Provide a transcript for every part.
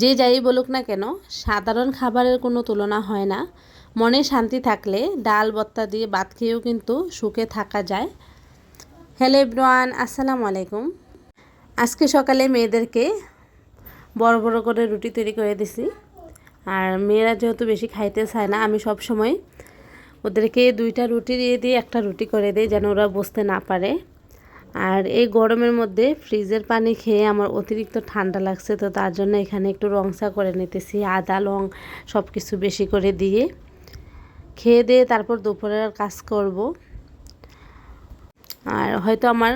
যে যাই বলুক না কেন, সাধারণ খাবারের কোনো তুলনা হয় না। মনে শান্তি থাকলে ডাল বত্তা দিয়ে ভাত খেয়েও কিন্তু সুখে থাকা যায়। হ্যালো ইব্রান আসসালামু আলাইকুম। আজকে সকালে মেয়েদেরকে বড় বড় করে রুটি তৈরি করে দিছি। আর মেয়েরা যেহেতু বেশি খাইতে চায় না, আমি সব সময় ওদেরকে দুইটা রুটি দিয়ে দিয়ে একটা রুটি করে দিই, যেন ওরা বসতে না পারে। আর এই গরমের মধ্যে ফ্রিজের পানি খেয়ে আমার অতিরিক্ত ঠান্ডা লাগছে, তো তার জন্য এখানে একটু রংসা করে নিতেছি, আদা, লং সব কিছু বেশি করে দিয়ে। খেয়ে দিয়ে তারপর দুপুরের কাজ করব। আর হয়তো আমার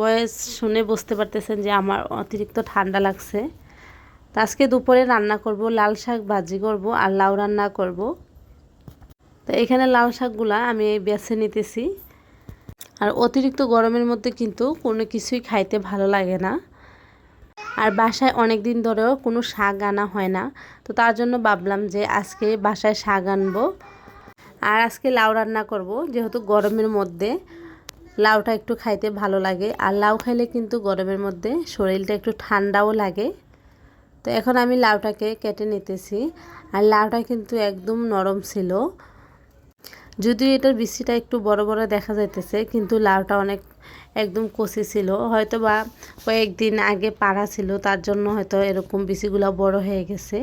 বয়স শুনে বুঝতে পারতেছেন যে আমার অতিরিক্ত ঠান্ডা লাগছে। তো আজকে দুপুরে রান্না করব, লাল শাক ভাজি করব আর লাউ রান্না করব। তো এখানে লাল শাকগুলা আমি বেছে নিতেছি। আর অতিরিক্ত গরমের মধ্যে কিন্তু কোনো কিছুই খাইতে ভালো লাগে না। আর বাসায় অনেক দিন ধরেও কোনো শাক আনা হয় না। তো তার জন্য ভাবলাম যে আজকে বাসায় শাক আনব। আর আজকে লাউ রান্না করব, যেহেতু গরমের মধ্যে লাউটা একটু খাইতে ভালো লাগে। আর লাউ খাইলে কিন্তু গরমের মধ্যে শরীরটা একটু ঠান্ডাও লাগে। তো এখন আমি লাউটাকে কেটে নিতেছি। আর লাউটা কিন্তু একদম নরম ছিল। যদিও এটার বিচিটা একটু বড় বড় দেখা যাইতেছে, কিন্তু লাউটা অনেক একদম কষি ছিল। হয়তো বা কয়েকদিন আগে পাড়া ছিল, তার জন্য হয়তো এরকম বিচিগুলো বড় হয়ে গেছে।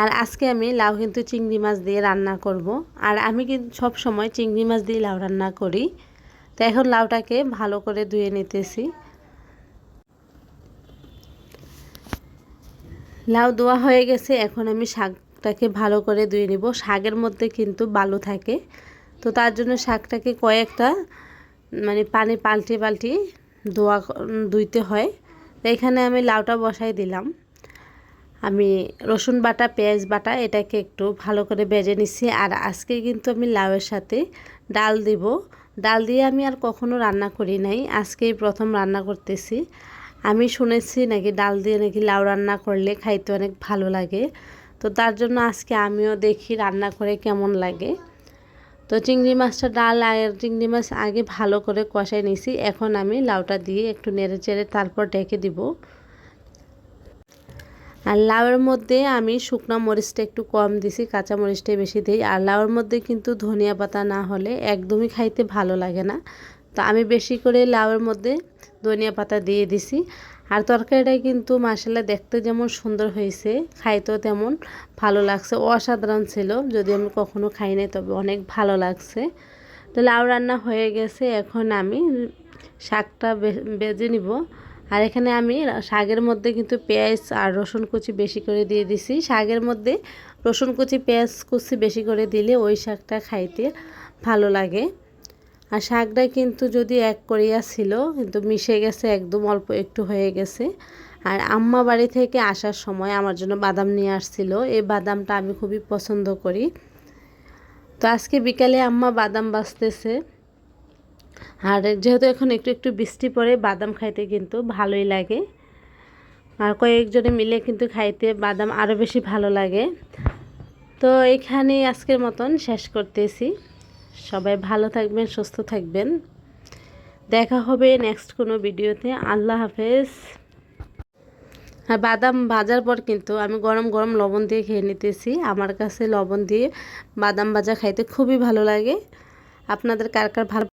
আর আজকে আমি লাউ কিন্তু চিংড়ি মাছ দিয়ে রান্না করব। আর আমি কিন্তু সব সময় চিংড়ি মাছ দিয়ে লাউ রান্না করি। তো এখন লাউটাকে ভালো করে ধুয়ে নিতেছি। লাউ দোয়া হয়ে গেছে, এখন আমি শাক শাকটাকে ভালো করে ধুয়ে নিব। শাকের মধ্যে কিন্তু বালু থাকে। তো তার জন্য শাকটাকে কয়েকটা মানে পানি পাল্টে পাল্টে ধোয়া ধুইতে হয়। তো এখানে আমি লাউটা বসাই দিলাম। আমি রসুন বাটা, পেঁয়াজ বাটা এটাকে একটু ভালো করে বেজে নিচ্ছি। আর আজকে কিন্তু আমি লাউয়ের সাথে ডাল দিব। ডাল দিয়ে আমি আর কখনো রান্না করি নাই। আজকেই প্রথম রান্না করতেছি। আমি শুনেছি নাকি ডাল দিয়ে নাকি লাউ রান্না করলে খাইতে অনেক ভালো লাগে। তো তার জন্য আজকে আমিও দেখি রান্না করে কেমন লাগে। তো চিংড়ি মাছটা ডাল আর চিংড়ি মাছ আগে ভালো করে কষাই নিছি। এখন আমি লাউটা দিয়ে একটু নেড়ে চেড়ে তারপর ঢেকে দিব। আর লাউয়ের মধ্যে আমি শুকনো মরিচটা একটু কম দিছি, কাঁচা মরিচটাই বেশি দিই। আর লাউয়ের মধ্যে কিন্তু ধনিয়া পাতা না হলে একদমই খাইতে ভালো লাগে না। তো আমি বেশি করে লাউয়ের মধ্যে ধনিয়া পাতা দিয়ে দিছি। আর তরকারিটা কিন্তু মাসালা দেখতে যেমন সুন্দর হয়েছে, খাইতেও তেমন ভালো লাগছে। অসাধারণ ছিল, যদি আমি কখনো খাই নাই, তবে অনেক ভালো লাগছে। তো লাউ রান্না হয়ে গেছে, এখন আমি শাকটা বেজে নিব। আর এখানে আমি শাকের মধ্যে কিন্তু পেঁয়াজ আর রসুন কুচি বেশি করে দিয়ে দিছি। শাকের মধ্যে রসুন কুচি, পেঁয়াজ কুচি বেশি করে দিলে ওই শাকটা খাইতে ভালো লাগে। আর শাকটা কিন্তু যদি এক করিয়া ছিল, কিন্তু মিশে গেছে, একদম অল্প একটু হয়ে গেছে। আর আম্মা বাড়ি থেকে আসার সময় আমার জন্য বাদাম নিয়ে আসছিল। এই বাদামটা আমি খুবই পছন্দ করি। তো আজকে বিকালে আম্মা বাদাম বাঁচতেছে। আর যেহেতু এখন একটু একটু বৃষ্টি পড়ে, বাদাম খাইতে কিন্তু ভালোই লাগে। আর কয়েকজনে মিলে কিন্তু খাইতে বাদাম আরও বেশি ভালো লাগে। তো এখানে আজকের মতন শেষ করতেছি। সবাই ভালো থাকবেন, সুস্থ থাকবেন। দেখা হবে নেক্সট কোনো ভিডিওতে। আল্লাহ হাফেজ। হ্যাঁ বাদাম ভাজার পর কিন্তু আমি গরম গরম লবণ দিয়ে খেয়ে নিতেছি। আমার কাছে লবণ দিয়ে বাদাম ভাজা খাইতে খুবই ভালো লাগে। আপনাদের কার কার ভালো